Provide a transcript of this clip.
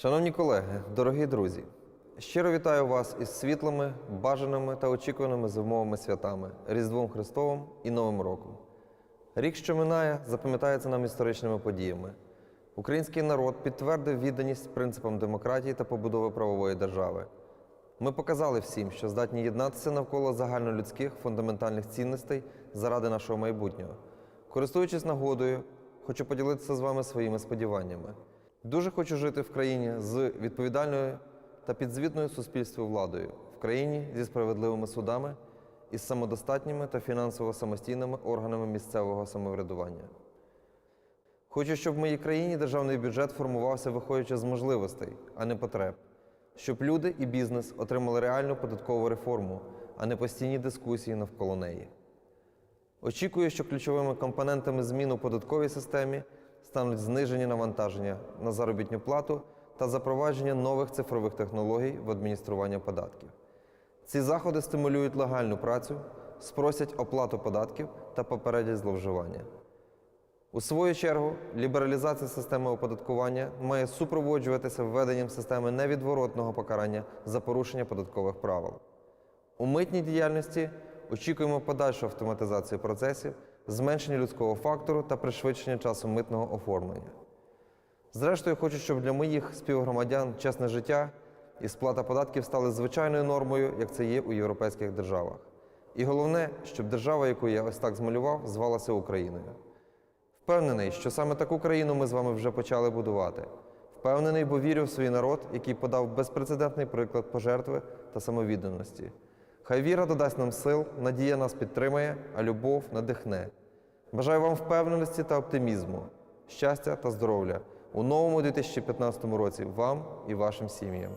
Шановні колеги, дорогі друзі, щиро вітаю вас із світлими, бажаними та очікуваними зимовими святами Різдвом Христовим і Новим роком. Рік, що минає, запам'ятається нам історичними подіями. Український народ підтвердив відданість принципам демократії та побудови правової держави. Ми показали всім, що здатні єднатися навколо загальнолюдських фундаментальних цінностей заради нашого майбутнього. Користуючись нагодою, хочу поділитися з вами своїми сподіваннями. Дуже хочу жити в країні з відповідальною та підзвітною суспільству владою, в країні зі справедливими судами і з самодостатніми та фінансово самостійними органами місцевого самоврядування. Хочу, щоб в моїй країні державний бюджет формувався виходячи з можливостей, а не потреб, щоб люди і бізнес отримали реальну податкову реформу, а не постійні дискусії навколо неї. Очікую, що ключовими компонентами змін у податковій системі стануть зниження навантаження на заробітну плату та запровадження нових цифрових технологій в адмініструванні податків. Ці заходи стимулюють легальну працю, спросять оплату податків та попередять зловживання. У свою чергу, лібералізація системи оподаткування має супроводжуватися введенням системи невідворотного покарання за порушення податкових правил. У митній діяльності очікуємо подальшу автоматизацію процесів, зменшення людського фактору та пришвидшення часу митного оформлення. Зрештою, хочу, щоб для моїх співгромадян чесне життя і сплата податків стали звичайною нормою, як це є у європейських державах. І головне, щоб держава, яку я ось так змалював, звалася Україною. Впевнений, що саме таку країну ми з вами вже почали будувати. Впевнений, бо вірю в свій народ, який подав безпрецедентний приклад пожертви та самовідданості. Хай віра додасть нам сил, надія нас підтримає, а любов надихне. Бажаю вам впевненості та оптимізму, щастя та здоров'я у новому 2015 році вам і вашим сім'ям.